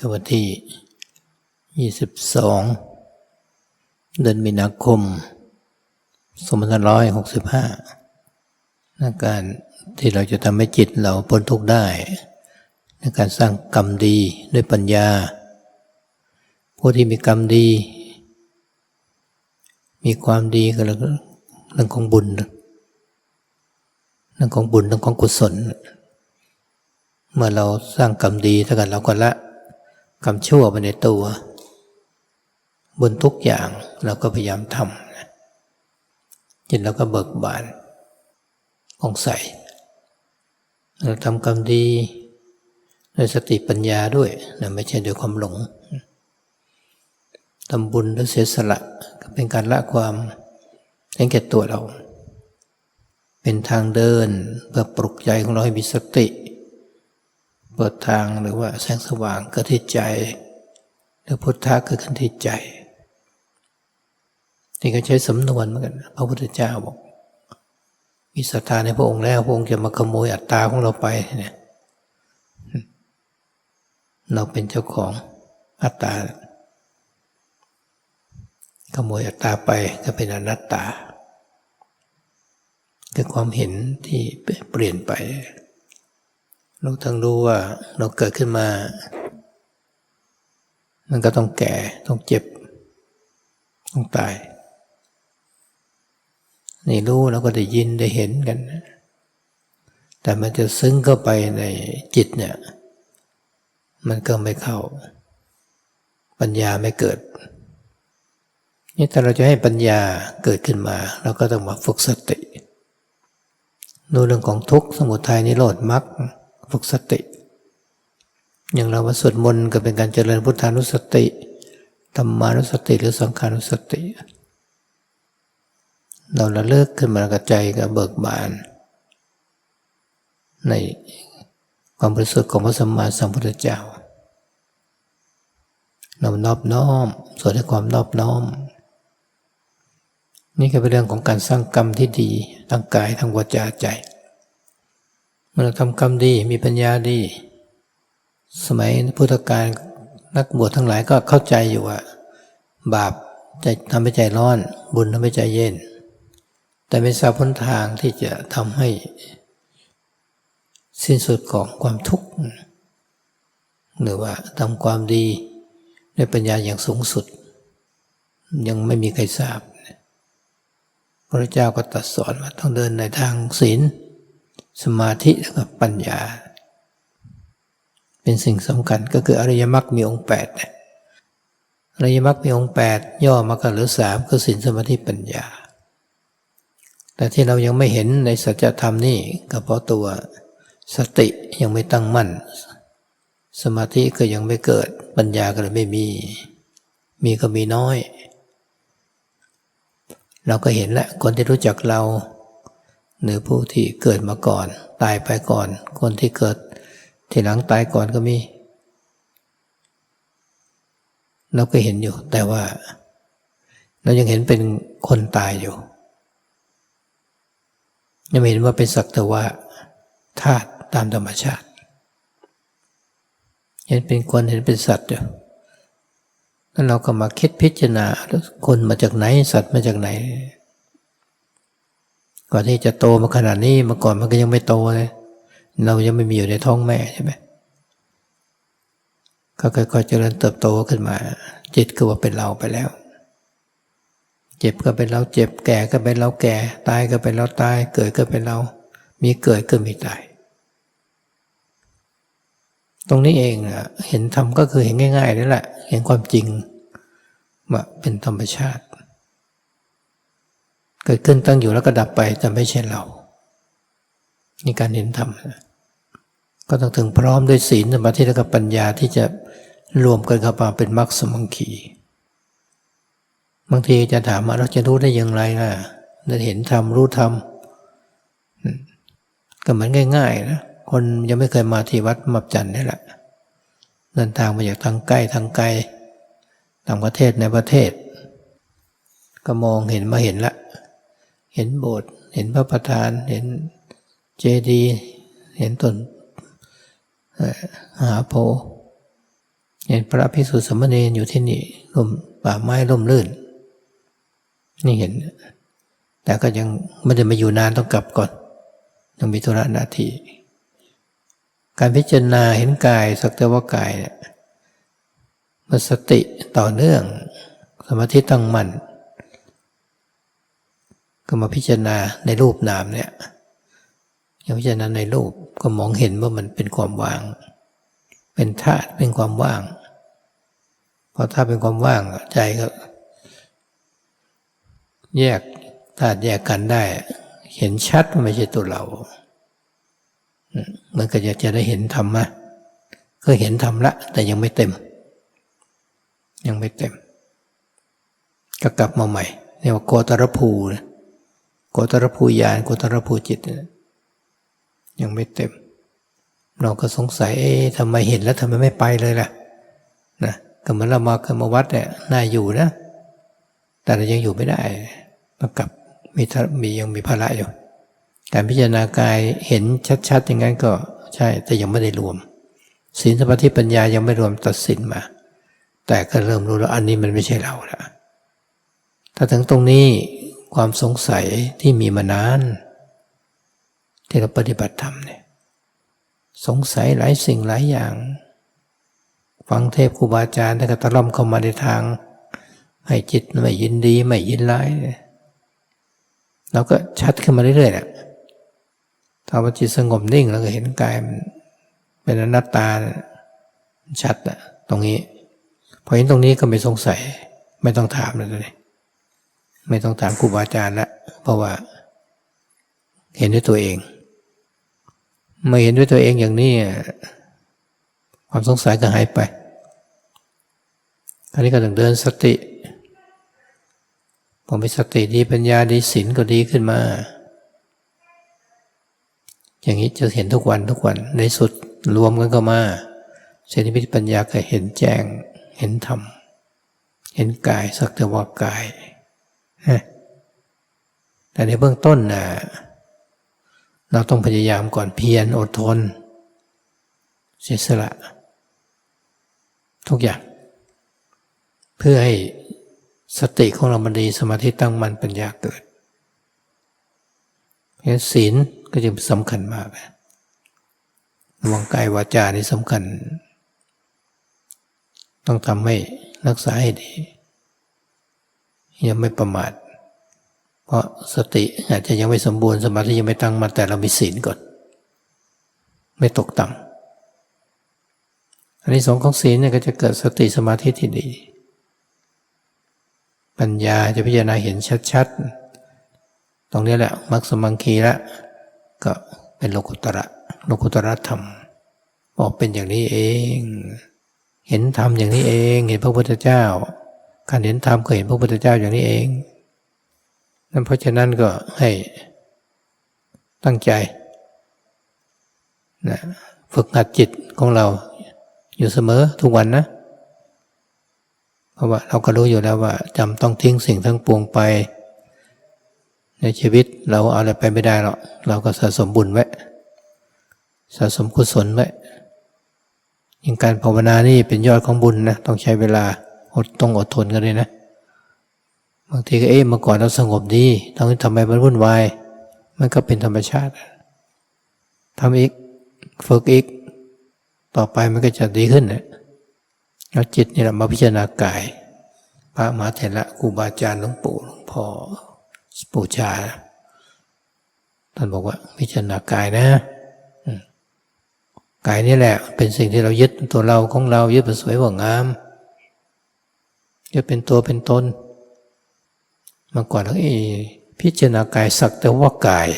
ก็วันที่ 22 เดือนมีนาคม2565ในการที่เราจะทำให้จิตเราพ้นทุกข์ได้ ในการสร้างกรรมดีด้วยปัญญา ผู้ที่มีกรรมดี มีความดีก็เรื่องของบุญเรื่องของบุญเรื่องของกุศล เมื่อเราสร้างกรรมดีเท่ากันเราก็ละ กรรมชั่วไปในตัว บนทุกอย่างเราก็พยายามทำจิตเราก็เบิกบานผ่องใส เราทำกรรมดีด้วยสติปัญญาด้วยนะไม่ใช่ด้วยความหลงทำบุญด้วยเสียสละก็เป็นการละความเห็นแก่ตัวเรา เป็นทางเดินเพื่อปลุกใจของเราให้มีสติ เปิดทางหรือว่าแสงสว่างเกิดที่ใจ หรือพุทธะเกิดขึ้นที่ใจนี่ก็ใช้สำนวนเหมือนกันพระพุทธเจ้าบอกมีศรัทธาในพระองค์แล้วพระองค์จะมาขโมยอัตตาของเราไปเนี่ยเราเป็นเจ้าของอัตตา ขโมยอัตตาไปก็เป็นอนัตตาคือความเห็นที่เปลี่ยนไป เราทั้งรู้ว่าเราเกิดขึ้นมา มันก็ต้องแก่ ต้องเจ็บ ต้องตาย นี่รู้เราก็ได้ยินได้เห็นกัน แต่มันจะซึ้งเข้าไปในจิตเนี่ย มันก็ไม่เข้า ปัญญาไม่เกิด นี่ถ้าเราจะให้ปัญญาเกิดขึ้นมา เราก็ต้องมาฝึกสติดูเรื่องของทุกข์สมุทัยนิโรธมรรค ฝึกสติ อย่างเรามาสวดมนต์ก็เป็นการเจริญพุทธานุสติธรรมานุสติหรือสังขานุสติ เราละเลิกขึ้นมากระใจกับเบิกบาน ในความบริสุทธิ์ของพระสัมมาสัมพุทธเจ้าเรานอบน้อมสวดด้วยความนอบน้อม นี่ก็เป็นเรื่องของการสร้างกรรมที่ดีทั้งกายทั้งวาจาใจ เราทำกรรมดีมีปัญญาดี สมัยพุทธกาลนักบวชทั้งหลายก็เข้าใจอยู่ว่า บาปจะทำให้ใจร้อน บุญทำให้ใจเย็น แต่ไม่ทราบพ้นทางที่จะทำให้ สิ้นสุดของความทุกข์ หรือว่าทำความดีด้วยปัญญาอย่างสูงสุด ยังไม่มีใครทราบพระเจ้าก็ตรัสสอนว่าต้องเดินในทางศีล สมาธิแล้วก็ปัญญา เป็นสิ่งสำคัญก็คืออริยมรรคมีองค์แปดอริยมรรคมีองค์แปดย่อมากันเหลือสามคือศีลสมาธิปัญญา แต่ที่เรายังไม่เห็นในสัจธรรมนี่ก็เพราะตัวสติยังไม่ตั้งมั่น สมาธิก็ยังไม่เกิดปัญญาก็เลยไม่มี มีก็มีน้อย เราก็เห็นแล้วคนที่รู้จักเรา หรือผู้ที่เกิดมาก่อน ตายไปก่อน คนที่เกิดทีหลังตายก่อนก็มีเราก็เห็นอยู่ แต่ว่า เรายังเห็นเป็นคนตายอยู่ ยังเห็นว่าเป็นสักแต่ว่าธาตุตามธรรมชาติ เห็นเป็นคนเห็นเป็นสัตว์อยู่แล้วเราก็มาคิดพิจารณาคนมาจากไหน สัตว์มาจากไหน ก่อนที่จะโตมาขนาดนี้มาก่อนมันก็ยังไม่โตเลยเรายังไม่มีอยู่ในท้องแม่ใช่ไหมก็ค่อยๆเจริญเติบโตขึ้นมา จิตก็ว่าเป็นเราไปแล้ว เจ็บก็เป็นเราเจ็บแก่ก็เป็นเราแก่ตายก็เป็นเราตาย เกิดก็เป็นเรา มีเกิดก็มีตาย ตรงนี้เองเห็นธรรมก็คือเห็นง่ายๆนี่แหละ เห็นความจริงว่าเป็นธรรมชาติ เกิดขึ้นตั้งอยู่แล้วก็ดับไปแต่ไม่ใช่เรานี่การเห็นธรรมก็ต้องถึงพร้อมด้วยศีลสมาธิและกปัญญาที่จะรวมกันเข้ามาเป็นมรรคสมังคีบางทีจะถามว่าเราจะรู้ได้อย่างไรล่ะเราเห็นธรรมรู้ธรรมก็เหมือนง่ายๆนะคนยังไม่เคยมาที่วัดมับจันนี่แหละเดินทางมาจากทางใกล้ทางไกลต่างประเทศในประเทศ ก็มองเห็นมาเห็นละ เห็นโบสถ์เห็นพระประธาน เห็นเจดีย์เห็นต้นหาโพเห็นพระภิกษุสมณรอยู่ที่นี่ร่มป่าไม้ร่มรื่น นี่เห็น แต่ก็ยังไม่ได้มาอยู่นานต้องกลับก่อนยังมีธุระหน้าที่การพิจารณาเห็นกายสักแต่ว่ากายเนี่ยมันสติต่อเนื่อง สมาธิตั้งมั่น ก็มาพิจารณาในรูปนามเนี่ยอย่างพิจารณาในรูปก็มองเห็นว่ามันเป็นความว่าง เป็นธาตุเป็นความว่างพอถ้าเป็นความว่างใจก็ แยกธาตุแยกกันได้ เห็นชัดว่าไม่ใช่ตัวเรามันก็จะจะได้เห็นธรรมะก็เห็นธรรมละ แต่ยังไม่เต็ม ยังไม่เต็ม ก็กลับมาใหม่เรียกว่าโกตรภูนะ โกตรภูญาณโกตรภูจิต ยังไม่เต็ม เราก็สงสัยเอ๊ะทำไมเห็นแล้วทำไมไม่ไปเลยล่ะนะก็เหมือนเรามาเคยมาวัดเนี่ยน่าอยู่นะ แต่เรายังอยู่ไม่ได้ต้องกลับมีมียังมีภาระอยู่ การพิจารณากายเห็นชัดๆ อย่างนั้นก็ใช่แต่ยังไม่ได้รวมศีลสมาธิปัญญายังไม่รวมตัดสินมา แต่ก็เริ่มรู้แล้วอันนี้มันไม่ใช่เราละถ้าถึงตรงนี้ ความสงสัยที่มีมานานที่เราปฏิบัติธรรมเนี่ยสงสัยหลายสิ่งหลายอย่าง ฟังเทพครูบาอาจารย์แต่ก็ตะล่อมเข้ามาในทาง ให้จิตไม่ยินดีไม่ยินร้ายเราก็ชัดขึ้นมาเรื่อยๆเนะถ้าว่าจิตสงบนิ่งแล้วก็เห็นกายมันเป็นอนัตตาชัดอะตรงนี้ พอเห็นตรงนี้ก็ไม่สงสัยไม่ต้องถามเลย ไม่ต้องถามครูบาอาจารย์ละเพราะว่า เห็นด้วยตัวเองเมื่อเห็นด้วยตัวเองอย่างนี้ความสงสัยก็หายไป อันนี้ก็ต้องเดินสติพอมีสติดีปัญญาดีศีลก็ดีขึ้นมา อย่างนี้จะเห็นทุกวันทุกวันในสุดรวมกันก็มาเสนิพิปัญญาก็เห็นแจ้ง เห็นธรรม เห็นกายสักแต่ว่ากาย แต่ในเบื้องต้นนะเราต้องพยายามก่อนเพียรอดทน เสียสละ ทุกอย่าง เพื่อให้สติของเรามันดีสมาธิตั้งมันปัญญาเกิดเพราะศีลก็จะสำคัญมากระวังกายวาจานี่สำคัญ ต้องทำให้รักษาให้ดี อย่าไม่ประมาท เพราะสติอาจจะยังไม่สมบูรณ์สมาธิยังไม่ตั้งมาแต่เรามีศีลก่อน ไม่ตกต่ำอันนี้สองของศีลเนี่ยก็จะเกิดสติสมาธิที่ดี ปัญญาจะพิจารณาเห็นชัดๆ ตรงนี้แหละมรรคสมังคีละก็เป็นโลกุตระโลกุตระธรรมบอกเป็นอย่างนี้เอง เห็นธรรมอย่างนี้เอง เห็นพระพุทธเจ้า การเห็นธรรมก็เห็นพระพุทธเจ้าอย่างนี้เองนั่นเพราะฉะนั้นก็ให้ตั้งใจนะฝึกหัดจิตของเราอยู่เสมอทุกวันนะ เพราะว่าเราก็รู้อยู่แล้วว่าจำต้องทิ้งสิ่งทั้งปวงไป ในชีวิตเราเอาอะไรไปไม่ได้หรอกเราก็สะสมบุญไว้สะสมกุศลไว้ยิ่งการภาวนานี่เป็นยอดของบุญนะต้องใช้เวลา อดต้องอดทนกันเลยนะ บางทีก็เอ๊ะเมื่อก่อนเราสงบดีตอนนี้ทำไมมันวุ่นวาย มันก็เป็นธรรมชาติทำอีกฝึกอีก ต่อไปมันก็จะดีขึ้นนะเอาจิตนี่แหละมาพิจารณากาย พระมหาเถระครูบาอาจารย์หลวงปู่หลวงพ่อปู่ชาท่านบอกว่า พิจารณากายนะกายนี่แหละ เป็นสิ่งที่เรายึดตัวเราของเรายึดเป็นสวยว่างาม ยึดเป็นตัวเป็นตนมาก่อนแล้วเอพิจารณากายสักแต่ว่ากาย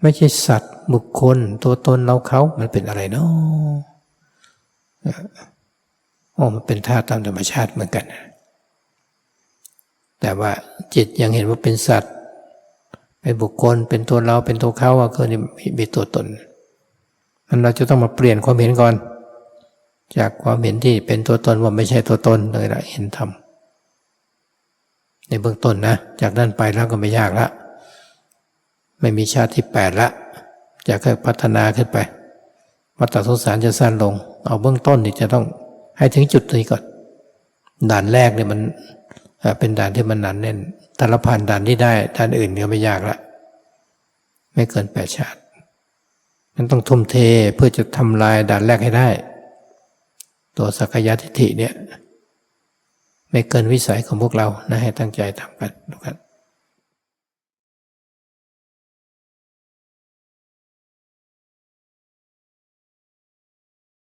ไม่ใช่สัตว์บุคคล ตัวตนเราเขามันเป็นอะไรเนาะโอ้มันเป็นธาตุตามธรรมชาติเหมือนกัน แต่ว่าจิตยังเห็นว่าเป็นสัตว์ เป็นบุคคล เป็นตัวเรา เป็นตัวเขาว่าคือมีตัวตน มันเราจะต้องมาเปลี่ยนความเห็นก่อน จากความเห็นที่เป็นตัวตนว่าไม่ใช่ตัวตนเลยละเห็นธรรม ในเบื้องต้นนะ จากนั้นไปแล้วก็ไม่ยากละ ไม่มีชาติที่แปดละจะค่อยพัฒนาขึ้นไปวัฏสงสารจะสั้นลง เอาเบื้องต้นนี่จะต้องให้ถึงจุดนี้ก่อน ด่านแรกเนี่ยมันเป็นด่านที่มันหนานแน่นถ้าเราผ่านด่านที่ได้ด่านอื่นก็ไม่ยากละ ไม่เกินแปดชาตินั้นต้องทุ่มเทเพื่อจะทำลายด่านแรกให้ได้ ตัวสักยะทิฏฐิเนี่ย ไม่เกินวิสัยของพวกเรานะให้ตั้งใจทำกันทุกท่าน